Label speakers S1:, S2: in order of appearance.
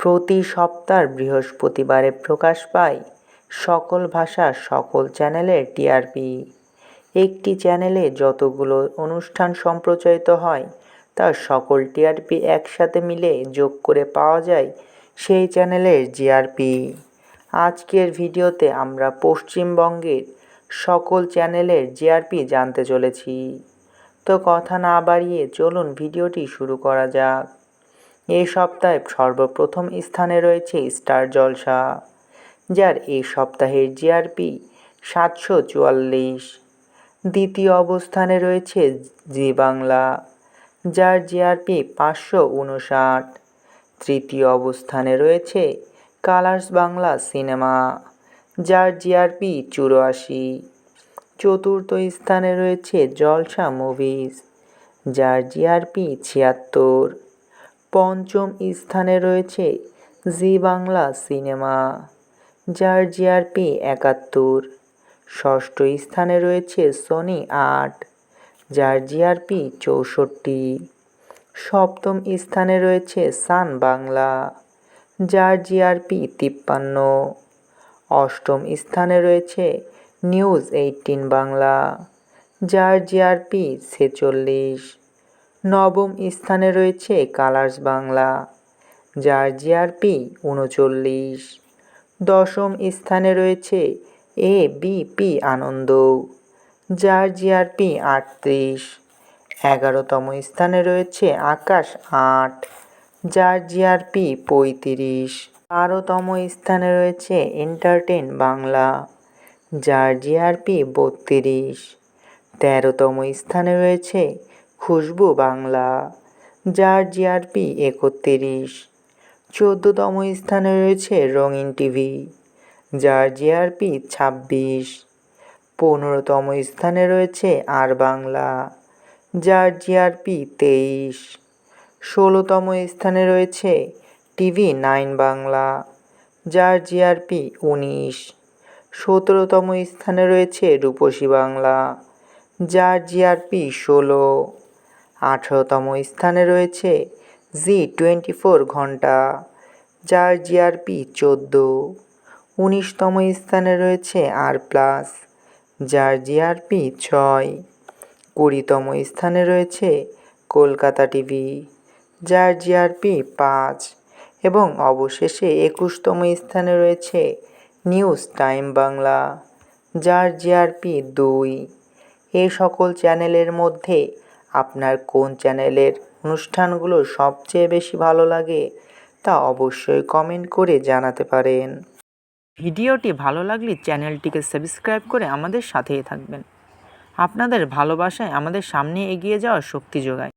S1: প্রতি সপ্তাহ বৃহস্পতিবারে প্রকাশ পায় সকল ভাষা সকল চ্যানেলের টিআরপি। একটি চ্যানেলে যতগুলো অনুষ্ঠান সম্প্রচারিত হয় তার সকল টিআরপি একসাথে মিলে যোগ করে পাওয়া যায় সেই চ্যানেলের জিআরপি। আজকের ভিডিওতে আমরা পশ্চিমবঙ্গের সকল চ্যানেলের জিআরপি জানতে চলেছি। তো কথা না বাড়িয়ে চলুন ভিডিওটি শুরু করা যাক। এই সপ্তাহে সর্বপ্রথম স্থানে রয়েছে স্টার জলসা, যার এই সপ্তাহের জিআরপি সাতশো চুয়াল্লিশ। দ্বিতীয় অবস্থানে রয়েছে জি বাংলা, যার জিআরপি পাঁচশো উনষাট। তৃতীয় অবস্থানে রয়েছে কালার্স বাংলা সিনেমা, যার জিআরপি চুরাশি। চতুর্থ স্থানে রয়েছে জলসা মুভিজ, যার জিআরপি ছিয়াত্তর। পঞ্চম স্থানে রয়েছে জি বাংলা সিনেমা, যার জিআরপি একাত্তর। ষষ্ঠ স্থানে রয়েছে সনি আট, যার জিআরপি চৌষট্টি। সপ্তম স্থানে রয়েছে সান বাংলা, যার জিআরপি তিপ্পান্ন। অষ্টম স্থানে রয়েছে নিউজ এইটিন বাংলা, যার জিআরপি ছেচল্লিশ। নবম স্থানে রয়েছে কালার্স বাংলা যার জিআরপি উনচল্লিশ। দশম স্থানে রয়েছে এ বিপি আনন্দ যার জিআরপি আটত্রিশ। এগারোতম স্থানে রয়েছে আকাশ আট যার জিআরপি পঁয়ত্রিশ। বারোতম স্থানে রয়েছে এন্টারটেন বাংলা যার জিআরপি বত্রিশ। তেরোতম স্থানে রয়েছে খুশবু বাংলা, যার জিআরপি একত্রিশ। চোদ্দতম স্থানে রয়েছে রঙিন টিভি, যার জিআরপি ছাব্বিশ। পনেরোতম স্থানে রয়েছে আর বাংলা, যার জিআরপি তেইশ। ষোলোতম স্থানে রয়েছে টিভি নাইন বাংলা, যার জিআরপি উনিশ। সতেরোতম স্থানে রয়েছে রূপসী বাংলা, যার জিআরপি ষোলো। আঠেরোতম স্থানে রয়েছে জি টোয়েন্টি ফোর ঘণ্টা, যার জিআরপি চোদ্দ। উনিশতম স্থানে রয়েছে আর প্লাস, যার জিআরপি ছয়। কুড়িতম স্থানে রয়েছে কলকাতা টিভি, যার জিআরপি পাঁচ। এবং অবশেষে একুশতম স্থানে রয়েছে নিউজ টাইম বাংলা, যার জিআরপি দুই। এ সকল চ্যানেলের মধ্যে আপনার কোন চ্যানেলের অনুষ্ঠানগুলো সবচেয়ে বেশি ভালো লাগে তা অবশ্যই কমেন্ট করে জানাতে পারেন। ভিডিওটি ভালো লাগলে চ্যানেলটিকে সাবস্ক্রাইব করে আমাদের সাথেই থাকবেন। আপনাদের ভালোবাসায় আমাদের সামনে এগিয়ে যাওয়ার শক্তি যোগায়।